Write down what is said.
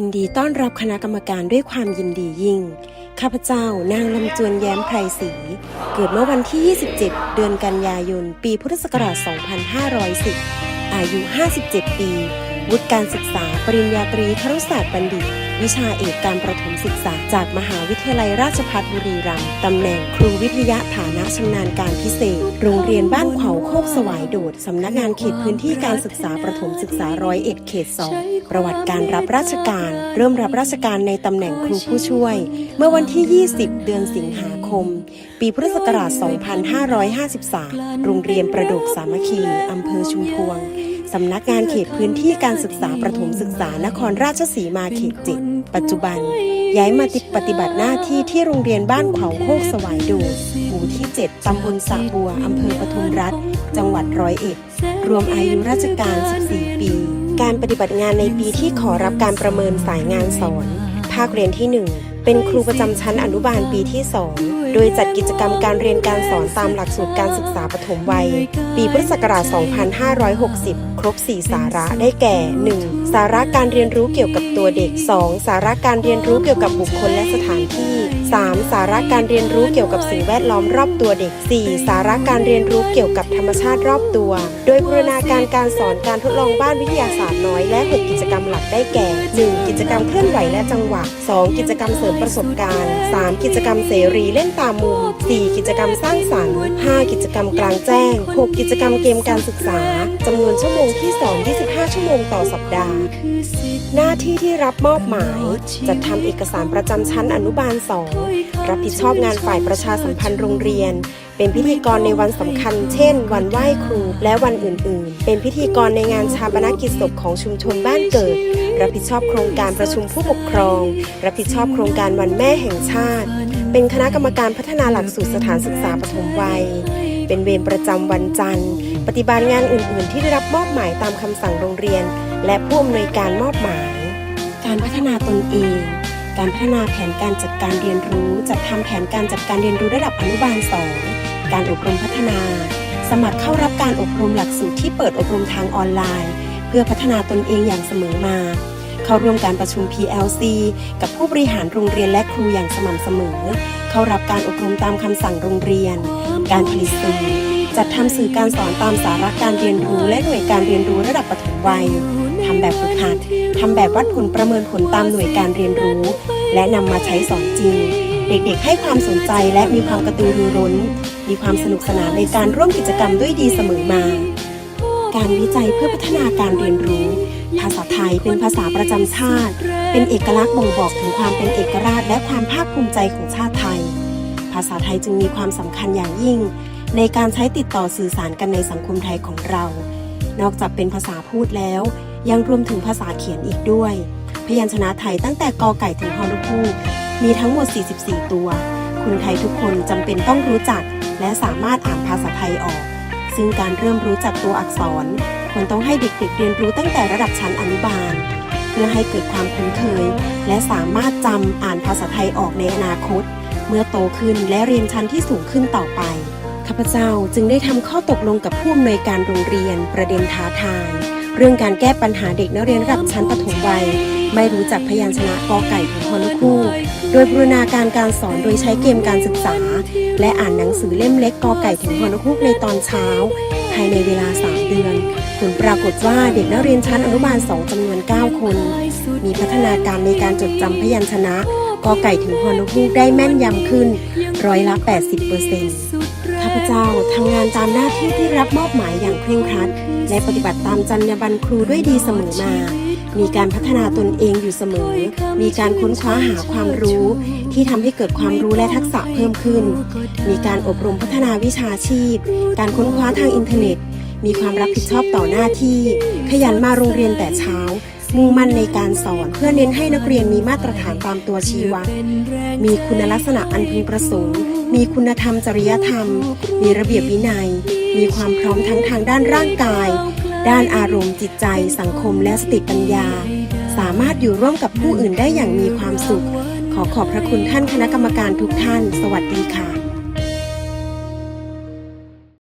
ยินดีต้อนรับคณะกรรมการด้วยความยินดียิ่ง ข้าพเจ้านางลำจวนแย้มไพรศรี เกิดเมื่อวันที่ 27 เดือนกันยายน ปีพุทธศักราช 2510 อายุ 57 ปี วุฒิการศึกษาปริญญาตรีครุศาสตร์บัณฑิต วิชาเอกการประถมศึกษา จากมหาวิทยาลัยราชภัฏบุรีรัมย์ตำแหน่งครูวิทยาฐานะชำนาญการพิเศษ โรงเรียนบ้านเขาโคกสวายโดด สำนักงานเขตพื้นที่การศึกษาประถมศึกษาร้อยเอ็ดเขตสองประวัติการรับราชการ เริ่มรับราชการในตำแหน่งครูผู้ช่วย เมื่อวันที่ 20 เดือนสิงหาคม ปีพุทธศักราช 2553 โรงเรียนประโดกสามัคคีอำเภอชุมพวง สำนักงานเขตพื้นที่การศึกษาประถมศึกษานครราชสีมาเขตเจ็ดปัจจุบันย้ายมาติดปฏิบัติหน้าที่ที่โรงเรียนบ้านเขาโคกสวายดูหมู่ที่ 7 ตำบลสระบัว อำเภอปทุมรัฐ จังหวัดร้อยเอ็ด รวมอายุราชการ 14 ปี การปฏิบัติงานในปีที่ขอรับการประเมินสายงานสอน ภาคเรียนที่ 1 เป็นครูประจำชั้นอนุบาลปีที่ 2 โดยจัดกิจกรรมการเรียนการสอนตามหลักสูตรการศึกษาปฐมวัย ปีพุทธศักราช 2560 ครบ 4 สาระได้แก่ 1. สาระการเรียนรู้เกี่ยวกับตัวเด็ก 2. สาระการเรียนรู้เกี่ยวกับบุคคลและสถานที่ 3. สาระการเรียนรู้เกี่ยวกับสิ่งแวดล้อมรอบตัวเด็ก 4. สาระการเรียนรู้เกี่ยวกับธรรมชาติรอบตัว โดยบูรณาการการสอนการทดลองบ้านวิทยาศาสตร์น้อยและ6กิจกรรมหลักได้แก่ 1. กิจกรรมเคลื่อนไหวและจังหวะ 2. กิจกรรมเสริมประสบการณ์ 3. กิจกรรมเสรีเล่นตามมุม 4. กิจกรรมสร้างสรรค์ 5. กิจกรรมกลางแจ้ง 6. กิจกรรมเกมการศึกษาจำนวนชั่วโมงที่สอน25 ชั่วโมงต่อสัปดาห์ หน้าที่ที่รับมอบหมายจัดทำเอกสารประจำชั้นอนุบาล2รับผิดชอบงานฝ่ายประชาสัมพันธ์โรงเรียน เป็นพิธีกรในวันสำคัญ เช่น วันไหว้ครู และวันอื่น ๆ เป็นพิธีกรในงานชาปนกิจศพของชุมชนบ้านเกิด รับผิดชอบโครงการประชุมผู้ปกครอง รับผิดชอบโครงการวันแม่แห่งชาติ เป็นคณะกรรมการพัฒนาหลักสูตรสถานศึกษาปฐมวัยเป็นเวรประจำวันจันทร์ ปฏิบัติงานอื่น ๆ ที่ได้รับมอบหมายตามคำสั่งโรงเรียน และผู้อำนวยการมอบหมาย การพัฒนาตนเอง การพัฒนาแผนการจัดการเรียนรู้ จัดทำแผนการจัดการเรียนรู้ระดับอนุบาล 2 การอบรมพัฒนา สมัครเข้ารับการอบรมหลักสูตรที่เปิดอบรมทางออนไลน์ เพื่อพัฒนาตนเองอย่างเสมอมา เข้าร่วมการประชุม PLC กับผู้บริหารโรงเรียนและครูอย่างสม่ำเสมอ เข้ารับการอบรมตามคำสั่งโรงเรียน การผลิตสื่อจัดทำสื่อการสอนตามสาระการเรียนรู้และหน่วยการเรียนรู้ระดับปฐมวัย ทำแบบฝึกหัดทำแบบวัดผลประเมินผลตามหน่วยการเรียนรู้ และนำมาใช้สอนจริง เด็กๆ ให้ความสนใจและมีความกระตือรือร้น มีความสนุกสนานในการร่วมกิจกรรมด้วยดีเสมอมา การวิจัยเพื่อพัฒนาการเรียนรู้ ภาษาไทยเป็นภาษาประจำชาติ เป็นเอกลักษณ์บ่งบอกถึงความเป็นเอกราชและความภาคภูมิใจของชาติไทย ภาษาไทยจึงมีความสำคัญอย่างยิ่ง ในการใช้ติดต่อสื่อสารกันในสังคมไทยของเรา นอกจากเป็นภาษาพูดแล้ว ยังรวมถึงภาษาเขียนอีกด้วย พยัญชนะไทยตั้งแต่กอไก่ถึงฮอนุพูมีทั้งหมด 44 ตัว คนไทยทุกคนจำเป็นต้องรู้จัก และสามารถอ่านภาษาไทยออก ซึ่งการเริ่มรู้จักตัวอักษรควรต้องให้เด็กๆเรียนรู้ตั้งแต่ระดับชั้นอนุบาล เพื่อให้เกิดความคุ้นเคย และสามารถจำอ่านภาษาไทยออกในอนาคต เมื่อโตขึ้นและเรียนชั้นที่สูงขึ้นต่อไปข้าพเจ้าจึงได้ทำข้อตกลงกับผู้อำนวยการโรงเรียนประเด็นท้าทาย เรื่องการแก้ปัญหาเด็กนักเรียนระดับชั้นประถมวัย ไม่รู้จักพยัญชนะกอไก่ถึงฮอนุคู่ โดยบูรณาการการสอนโดยใช้เกมการศึกษา และอ่านหนังสือเล่มเล็กกอไก่ถึงฮอนุคู่ในตอนเช้า ภายในเวลา 3 เดือน ผลปรากฏว่าเด็กนักเรียนชั้นอนุบาล 2จำนวน 9 คน มีพัฒนาการในการจดจำพยัญชนะกอไก่ถึงฮอนุคู่ได้แม่นยำขึ้นร้อยละ 80%ข้าพเจ้าทำงานตามหน้าที่ที่รับมอบหมายอย่างเคร่งครัด และปฏิบัติตามจรรยาบรรณครูด้วยดีเสมอมา มีการพัฒนาตนเองอยู่เสมอ มีการค้นคว้าหาความรู้ ที่ทำให้เกิดความรู้และทักษะเพิ่มขึ้น มีการอบรมพัฒนาวิชาชีพ การค้นคว้าทางอินเทอร์เน็ต มีความรับผิดชอบต่อหน้าที่ ขยันมาโรงเรียนแต่เช้า มุ่งมั่นในการสอนเพื่อเน้นให้นักเรียนมีมาตรฐานตามตัวชี้วัดมีคุณลักษณะอันพึงประสงค์ มีคุณธรรมจริยธรรม มีระเบียบวินัย มีความพร้อมทั้งทางด้านร่างกาย ด้านอารมณ์จิตใจ สังคมและสติปัญญา สามารถอยู่ร่วมกับผู้อื่นได้อย่างมีความสุข ขอขอบพระคุณท่านคณะกรรมการทุกท่าน สวัสดีค่ะ